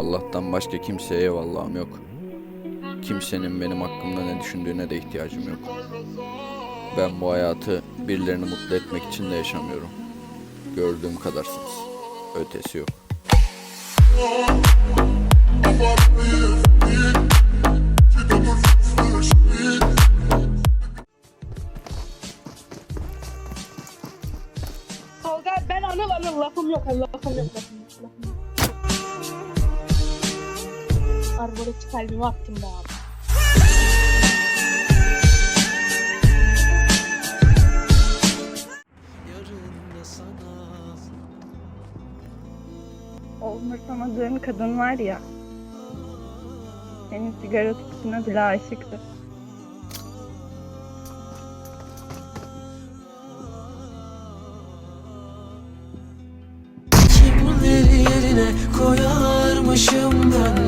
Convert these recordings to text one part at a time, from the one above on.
Allah'tan başka kimseye eyvallahım yok. Kimsenin benim hakkımda ne düşündüğüne de ihtiyacım yok. Ben bu hayatı birilerini mutlu etmek için de yaşamıyorum. Gördüğüm kadarsınız. Ötesi yok. Tolga ben anıl anıl lafım yok lafım yok lafım yok lafım yok. Arbalet kalbimi attım be abi. O umursamadığın kadın var ya. Senin sigara kutusuna bile aşıktı. Kimleri yerine koyarmışım ben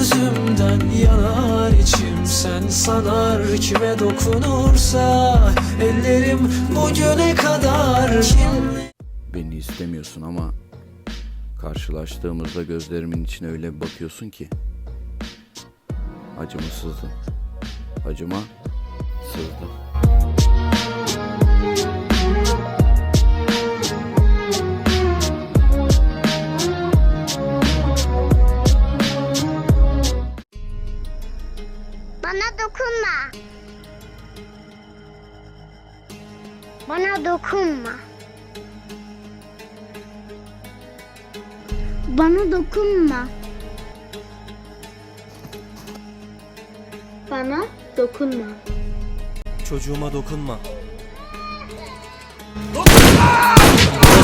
gözümden Yanar içim sen sanar Kime dokunursa ellerim bugüne kadar Kim Beni istemiyorsun ama karşılaştığımızda gözlerimin içine öyle bir bakıyorsun ki acımı sızdım. Acıma sızdım. Bana dokunma. Bana dokunma. Bana dokunma. Çocuğuma dokunma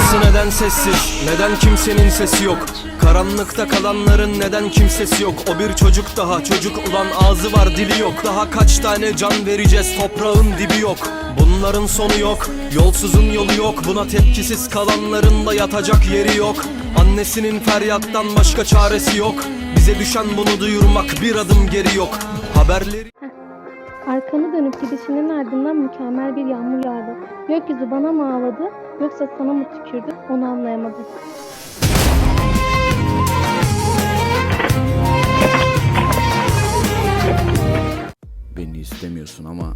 Burası neden sessiz? Neden kimsenin sesi yok? Karanlıkta kalanların neden kimsesi yok? O bir çocuk daha çocuk ulan ağzı var dili yok Daha kaç tane can vereceğiz toprağın dibi yok Bunların sonu yok yolsuzun yolu yok Buna tepkisiz kalanların da yatacak yeri yok Annesinin feryattan başka çaresi yok Bize düşen bunu duyurmak bir adım geri yok Haberleri Arkanı dönüp gidişinin ardından mükemmel bir yağmur yağdı. Gökyüzü bana mı ağladı yoksa sana mı tükürdü onu anlayamadım. Beni istemiyorsun ama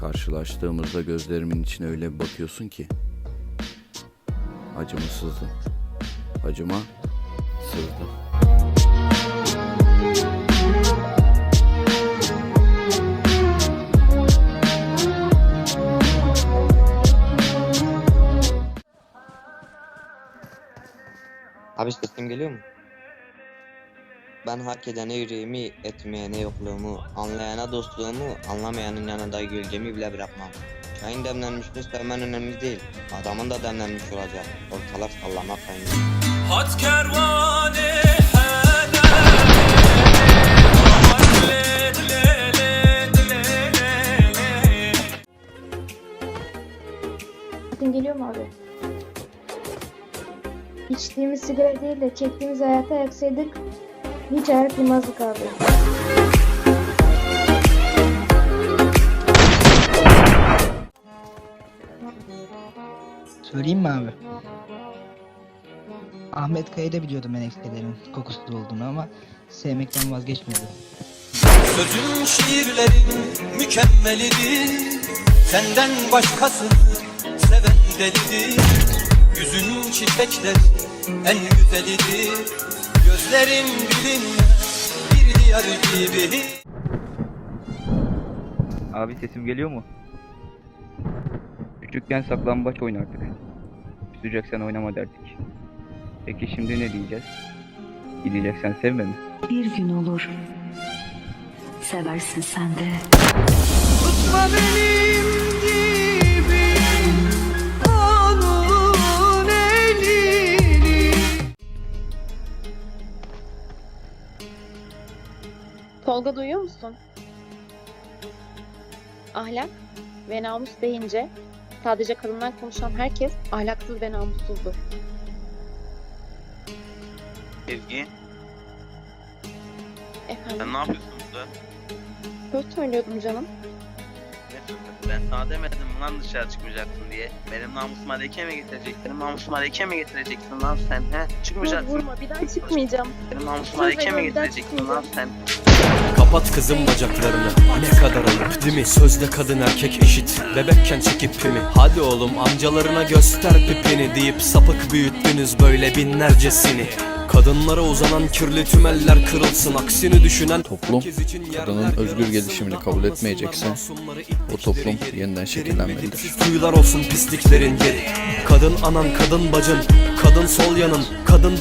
karşılaştığımızda gözlerimin içine öyle bir bakıyorsun ki acımı sızdım. Acıma sızdım. Abi sesim geliyor mu? Ben hak edene yüreğimi, etmeyene yokluğumu, anlayana dostluğumu, anlamayanın yanında gölgemi bile bırakmam. Çayın demlenmiş mi sevmen önemli değil. Adamın da demlenmiş olacak. Ortalar sallamak önemli. Hat kervane Sesin geliyor mu abi? İçtiğimiz sigara değil de çektiğimiz hayata yaksaydık hiç hayal kurmazdık abi. Söyleyeyim mi abi? Ahmet Kaya'da da biliyordum ben ekstrelerin kokusu olduğunu ama sevmekten vazgeçmiyordum. Sözün şiirlerin mükemmelidir Senden başkası seven delidir Yüzün çiçekler en güzelidir Gözlerin bilinmez bir diyar gibi Abi sesim geliyor mu? Küçükken saklambaç oynardık. Küseceksen oynama derdik. Peki şimdi ne diyeceğiz? Gideceksen sevme mi? Bir gün olur. Seversin sen de. Tutma benim gibi Tolga duyuyor musun? Ahlak ve namus deyince sadece kadınlar konuşan herkes ahlaksız ve namussuzdur. Ezgi Efendim, sen ne yapıyorsun burada? söz söylüyordum canım. Ne Ben sana demedim mi lan dışarı çıkmayacaksın diye. Benim namusuma leke mi getireceksin? Namusuma leke mi getireceksin lan sen he? Dur Çıkmayacaksın. vurma bir daha çıkmayacağım. Benim namusuma Söz leke mi veriyorum, daha getireceksin lan sen? Kapat kızım bacaklarını. Ne kadar ayıp değil mi? Sözde kadın erkek eşit. Bebekken çekip pimi. Hadi oğlum amcalarına göster pipini Deyip sapık büyüttünüz böyle binlercesini. Kadınlara uzanan kirli tümeller kırılsın. Aksini düşünen Toplum kadının özgür gelişimini kabul etmeyecekse o toplum yeniden şekillenmelidir. Kuyular olsun pisliklerin yeri. Kadın anan kadın bacın. Kadın sol yanın Kadındır